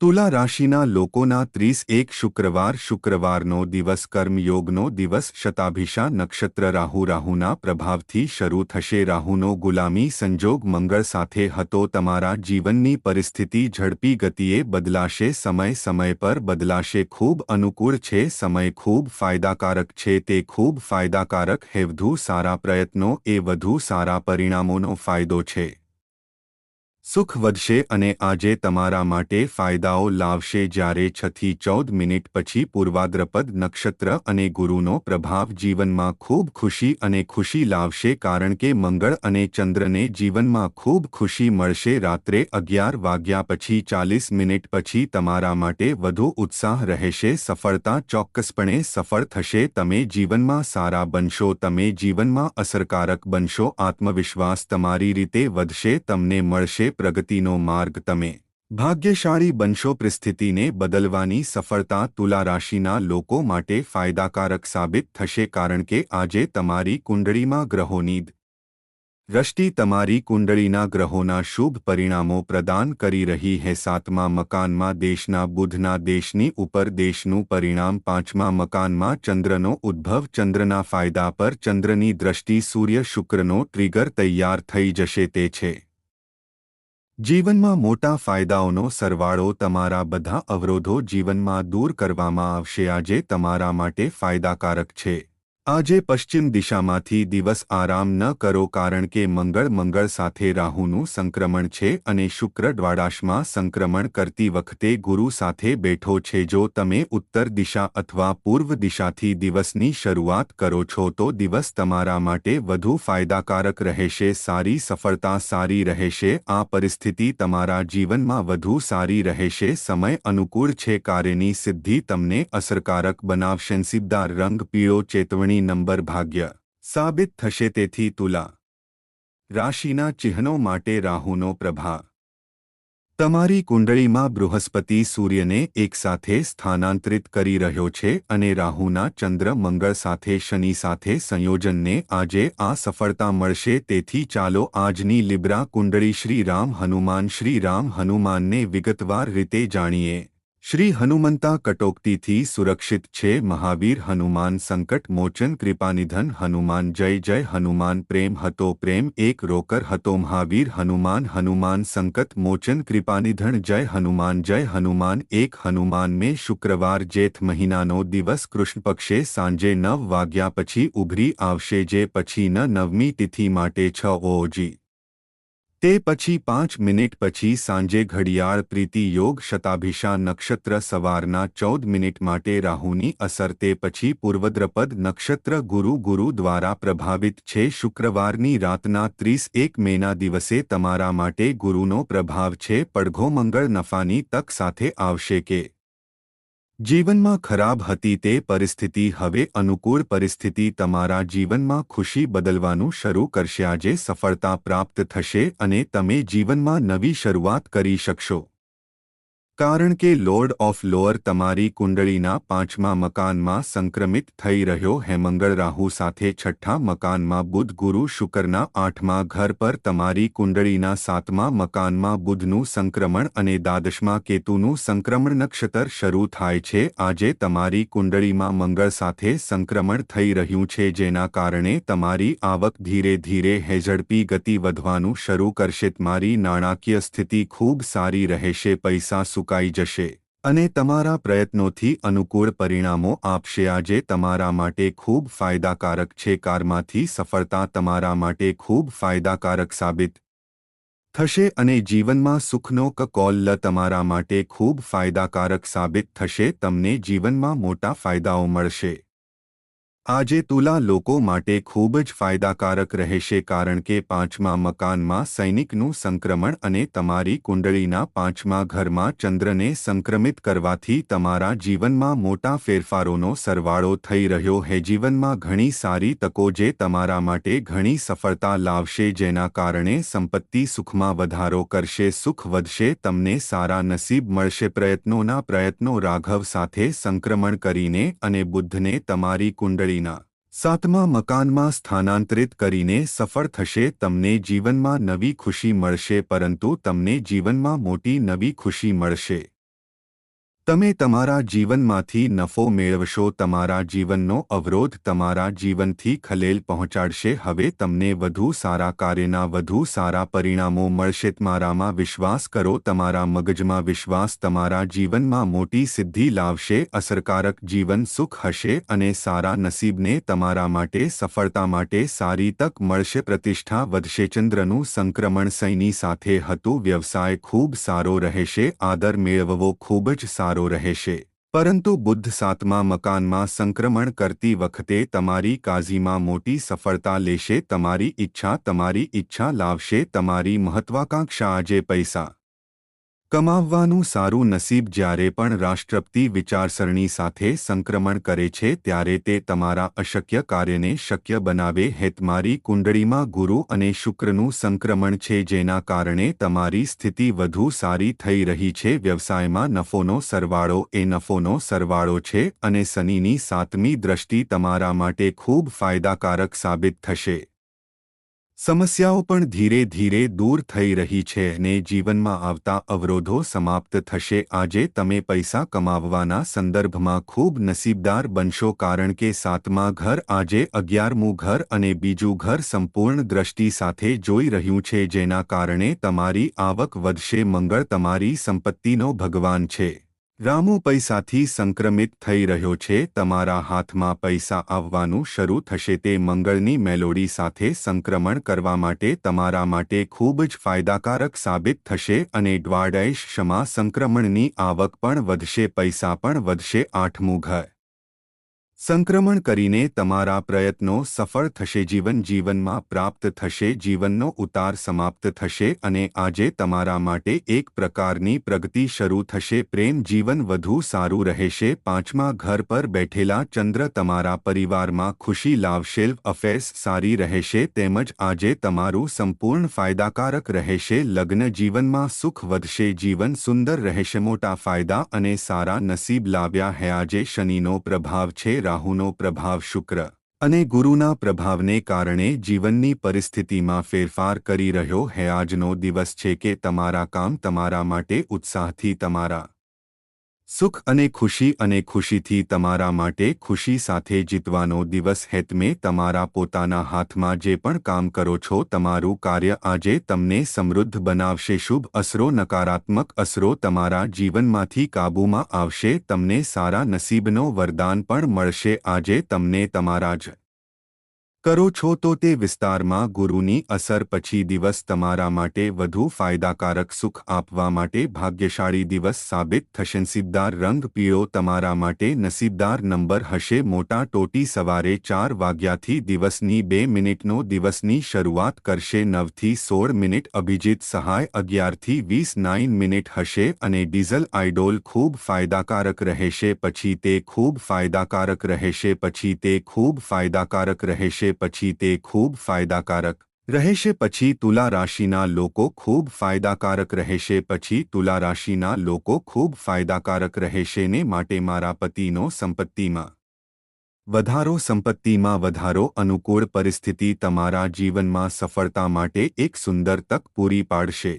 તુલા રાશિના લોકોના ત્રીસ એક શુક્રવાર શુક્રવારનો દિવસ કર્મયોગનો દિવસ શતાભિષા નક્ષત્ર રાહુ રાહુના પ્રભાવથી શરૂ થશે. રાહુનો ગુલામી સંજોગ મંગળ સાથે હતો. તમારા જીવનની પરિસ્થિતિ ઝડપી ગતિએ બદલાશે. સમય સમય પર બદલાશે. ખૂબ અનુકૂળ છે. સમય ખૂબ ફાયદાકારક છે. તે ખૂબ ફાયદાકારક, હેવધુ સારા પ્રયત્નો એ વધુ સારા પરિણામોનો ફાયદો છે. સુખ વધશે અને આજે તમારા માટે ફાયદાઓ લાવશે જ્યારે છથી ચૌદ મિનિટ પછી પૂર્વાદ્રપદ નક્ષત્ર અને ગુરુનો પ્રભાવ જીવનમાં ખૂબ ખુશી અને ખુશી લાવશે કારણ કે મંગળ અને ચંદ્રને જીવનમાં ખૂબ ખુશી મળશે રાત્રે અગિયાર વાગ્યા પછી ચાલીસ મિનિટ પછી તમારા માટે વધુ ઉત્સાહ રહેશે, સફળતા ચોક્કસપણે સફળ થશે, તમે જીવનમાં સારા બનશો, તમે જીવનમાં અસરકારક બનશો, આત્મવિશ્વાસ તમારી રીતે વધશે, તમને મળશે પ્રગતિનો માર્ગ તમે ભાગ્યશાળી બનશો પરિસ્થિતિને બદલવાની સફળતા તુલા રાશિના લોકો માટે ફાયદાકારક સાબિત થશે કારણ કે આજે તમારી કુંડળીમાં ગ્રહોની દ્રષ્ટિ તમારી કુંડળીના ગ્રહોના શુભ પરિણામો પ્રદાન કરી રહી હે સાતમા મકાનમાં દેશના બુધના દેશની ઉપર દેશનું પરિણામ પાંચમા મકાનમાં ચંદ્રનો ઉદ્ભવ ચંદ્રના ફાયદા પર ચંદ્રની દ્રષ્ટિ સૂર્ય શુક્રનો ટ્રિગર તૈયાર થઈ જશે તે છે. જીવનમાં મોટા ફાયદાઓનો સરવાળો તમારા બધા અવરોધો જીવનમાં દૂર કરવામાં આવશે. આજે તમારા માટે ફાયદાકારક છે. આજે પશ્ચિમ દિશામાંથી દિવસ આરામ ન કરો કારણ કે મંગળ મંગળ સાથે રાહુનું સંક્રમણ છે અને શુક્ર દ્વાડાશમાં સંક્રમણ કરતી વખતે ગુરુ સાથે બેઠો છે. જો તમે ઉત્તર દિશા અથવા પૂર્વ દિશાથી દિવસની શરૂઆત કરો છો તો દિવસ તમારા માટે વધુ ફાયદાકારક રહેશે. સારી સફળતા સારી રહેશે. આ પરિસ્થિતિ તમારા જીવનમાં વધુ સારી રહેશે. સમય અનુકૂળ છે. કાર્યની સિદ્ધિ તમને અસરકારક બનાવશે. સિદ્ધાર રંગ પીળો ચેતવણી નંબર ભાગ્ય સાબિત થશે તેથી તુલા. રાશિના ચિહ્નો માટે રાહુનો પ્રભા તમારી કુંડળીમાં બૃહસ્પતિ સૂર્યને એકસાથે સ્થાનાંતરિત કરી રહ્યો છે અને રાહુના ચંદ્ર મંગળ સાથે શનિ સાથે સંયોજનને આજે આ સફળતા મળશે તેથી ચાલો આજની લિબ્રા કુંડળી શ્રી રામ હનુમાન શ્રી રામ હનુમાનને વિગતવાર રીતે જાણીએ. શ્રી હનુમંતા કટોકટીથી સુરક્ષિત છે, મહાવીર હનુમાન સંકટ, મોચન કૃપાનિધન, હનુમાન જય જય હનુમાન પ્રેમ, હતો પ્રેમ, એક રોકર હતો મહાવીર હનુમાન હનુમાન સંકટ, મોચન કૃપાનિધન, જય હનુમાન જય હનુમાન, એક હનુમાન મે શુક્રવાર જેઠ મહિનાનો દિવસ, કૃષ્ણ પક્ષે સાંજે નવ વાગ્યા પછી ઉભરી આવશે જે પછી ન નવમી તિથિ માટે છ ઓજી તે પછી પાંચ મિનિટ પછી સાંજે ઘડિયાળ પ્રીતિ યોગ શતાભિષા નક્ષત્ર સવારના ચૌદ મિનિટ માટે રાહુની અસર તે પછી પૂર્વદ્રપદ નક્ષત્ર ગુરુ ગુરુ દ્વારા પ્રભાવિત છે. શુક્રવારની રાતના ત્રીસ એક મેના દિવસે તમારા માટે ગુરુનો પ્રભાવ છે. પડઘો મંગળ નફાની તક સાથે આવશે કે જીવનમાં ખરાબ હતી તે પરિસ્થિતિ હવે અનુકૂળ પરિસ્થિતિ તમારા જીવનમાં ખુશી બદલવાનું શરૂ કરશે. આજે સફળતા પ્રાપ્ત થશે અને તમે જીવનમાં નવી શરૂઆત કરી શકશો. કારણ કે લોર્ડ ઓફ લોઅર તમારી કુંડળીના પાંચમા મકાનમાં સંક્રમિત થઈ રહ્યો હેમંગળ રાહુ સાથે છઠ્ઠા મકાનમાં બુધ ગુરુ શુકરના આઠમા ઘર પર તમારી કુંડળીના સાતમા મકાનમાં બુધનું સંક્રમણ અને દ્વાદશમાં કેતુનું સંક્રમણ નક્ષત્ર શરૂ થાય છે. આજે તમારી કુંડળીમાં મંગળ સાથે સંક્રમણ થઈ રહ્યું છે, જેના કારણે તમારી આવક ધીરે ધીરે હેઝડપી ગતિ વધવાનું શરૂ કરશે. તમારી નાણાકીય સ્થિતિ ખૂબ સારી રહેશે, પૈસા સુકાઈ જશે અને તમારા પ્રયત્નોથી અનુકૂળ પરિણામો આપશે. આજે તમારા માટે ખૂબ ફાયદાકારક છે. કારમાંથી સફળતા તમારા માટે ખૂબ ફાયદાકારક સાબિત થશે અને જીવનમાં સુખનો કકોલ્લ તમારા માટે ખૂબ ફાયદાકારક સાબિત થશે. તમને જીવનમાં મોટા ફાયદાઓ મળશે. આજે તુલા લોકો માટે ખૂબ જ ફાયદાકારક રહેશે કારણ કે પાંચમા મકાનમાં સૈનિકનું સંક્રમણ અને તમારી કુંડળીના પાંચમા ઘરમાં ચંદ્રને સંક્રમિત કરવાથી તમારા જીવનમાં મોટા ફેરફારોનો સરવાળો થઈ રહ્યો હે. જીવનમાં ઘણી સારી તકો જે તમારા માટે ઘણી સફળતા લાવશે, જેના કારણે સંપત્તિ સુખમાં વધારો કરશે, સુખ વધશે, તમને સારા નસીબ મળશે. પ્રયત્નોના પ્રયત્નો રાઘવ સાથે સંક્રમણ કરીને અને બુદ્ધને તમારી કુંડળી પછીના સાતમા મકાનમાં સ્થાનાંતરિત કરીને સફળ થશે, તમને જીવનમાં નવી ખુશી મળશે, પરંતુ તમને જીવનમાં મોટી નવી ખુશી મળશે. તમે તમારા જીવનમાંથી નફો મેળવશો, તમારા જીવનનો અવરોધ તમારા જીવનથી ખલેલ પહોંચાડશે. હવે તમને વધુ સારા કાર્યના વધુ સારા પરિણામો મળશે. તમારામાં વિશ્વાસ કરો, તમારા મગજમાં વિશ્વાસ તમારા જીવનમાં મોટી સિદ્ધિ લાવશે, અસરકારક જીવન સુખ હશે અને સારા નસીબને તમારા માટે, સફળતા માટે સારી તક મળશે. પ્રતિષ્ઠા વધશે. ચંદ્રનું સંક્રમણ સૈની સાથે હતું. વ્યવસાય ખૂબ સારો રહેશે. આદર મેળવવો ખૂબ જ સારો રહેશે. પરંતુ બુદ્ધ સાતમા મકાનમાં સંક્રમણ કરતી વખતે તમારી કાઝીમાં મોટી સફળતા લેશે, તમારી ઈચ્છા તમારી ઈચ્છા લાવશે, તમારી મહત્વાકાંક્ષા આજે પૈસા. કમાવવાનું સારું નસીબ જ્યારે પણ રાષ્ટ્રપતિ વિચારસરણી સાથે સંક્રમણ કરે છે ત્યારે તે તમારા અશક્ય કાર્યને શક્ય બનાવે હેતમારી કુંડળીમાં ગુરુ અને શુક્રનું સંક્રમણ છે જેના કારણે તમારી સ્થિતિ વધુ સારી થઈ રહી છે. વ્યવસાયમાં નફોનો સરવાળો એ નફોનો સરવાળો છે અને શનિની સાતમી દ્રષ્ટિ તમારા માટે ખૂબ ફાયદાકારક સાબિત થશે. સમસ્યાઓ પણ ધીરે ધીરે દૂર થઈ રહી છે અને જીવનમાં આવતા અવરોધો સમાપ્ત થશે. આજે તમે પૈસા કમાવવાના સંદર્ભમાં ખૂબ નસીબદાર બનશો કારણ કે સાતમા ઘર આજે અગિયારમું ઘર અને બીજું ઘર સંપૂર્ણ દ્રષ્ટિ સાથે જોઈ રહ્યું છે જેના કારણે તમારી આવક વધશે. મંગળ તમારી સંપત્તિનો ભગવાન છે. રામુ પૈસાથી સંક્રમિત થઈ રહ્યો છે, તમારા હાથમાં પૈસા આવવાનું શરૂ થશે, તે મંગળની મેલોડી સાથે સંક્રમણ કરવા માટે તમારા માટે ખૂબ જ ફાયદાકારક સાબિત થશે અને દ્વાડૈશ સંક્રમણની આવક પણ વધશે, પૈસા પણ વધશે, આઠમું ઘર સંક્રમણ કરીને તમારા પ્રયત્નો સફળ થશે, જીવન જીવનમાં પ્રાપ્ત થશે, જીવનનો ઉતાર સમાપ્ત થશે અને આજે તમારા માટે એક પ્રકારની પ્રગતિ શરૂ થશે. પ્રેમ જીવન વધુ સારું રહેશે. પાંચમા, ઘર પર બેઠેલા ચંદ્ર તમારા પરિવારમાં ખુશી લાવશે. અફેર્સ સારી રહેશે. તેમજ આજે તમારું સંપૂર્ણ ફાયદાકારક રહેશે. લગ્ન જીવનમાં સુખ વધશે. જીવન સુંદર રહેશે. મોટા ફાયદા અને સારા નસીબ લાવ્યા હે. આજે શનિનો પ્રભાવ છે. રાહુનો પ્રભાવ શુક્ર અને ગુરુના પ્રભાવને કારણે જીવનની પરિસ્થિતિમાં ફેરફાર કરી રહ્યો હે આજનો દિવસ છે કે તમારા કામ તમારા માટે ઉત્સાહથી તમારા સુખ અને ખુશી અને ખુશીથી તમારા માટે ખુશી સાથે જીતવાનો દિવસ હેતમે તમારા પોતાના હાથમાં જે પણ કામ કરો છો તમારું કાર્ય આજે તમને સમૃદ્ધ બનાવશે. શુભ અસરો, નકારાત્મક અસરો તમારા જીવનમાંથી કાબૂમાં આવશે. તમને સારા નસીબનો વરદાન પણ મળશે. આજે તમને તમારા જ કરો છો તો તે વિસ્તારમાં ગુરુની અસર પછી દિવસ તમારા માટે વધુ ફાયદાકારક સુખ આપવા માટે ભાગ્યશાળી દિવસ સાબિત થશે. નસીબદાર રંગ પીળો તમારા માટે નસીબદાર નંબર હશે. મોટા ટોટી સવારે ચાર વાગ્યાથી દિવસની બે મિનિટનો દિવસની શરૂઆત કરશે. નવથી સોળ મિનિટ અભિજીત સહાય અગિયારથી વીસ નાઇન મિનિટ હશે અને ડીઝલ આઇડોલ ખૂબ ફાયદાકારક રહેશે. પછી તે ખૂબ ફાયદાકારક રહેશે. પછી તે ખૂબ ફાયદાકારક રહેશે. પછી તે ખૂબ ફાયદાકારક રહેશે. પછી તુલા રાશિના લોકો ખૂબ ફાયદાકારક રહેશે. પછી તુલા રાશિના લોકો ખૂબ ફાયદાકારક રહેશે ને માટે મારા પતિનો સંપત્તિમાં વધારો. સંપત્તિમાં વધારો અનુકૂળ પરિસ્થિતિ તમારા જીવનમાં સફળતા માટે એક સુંદર તક પૂરી પાડશે.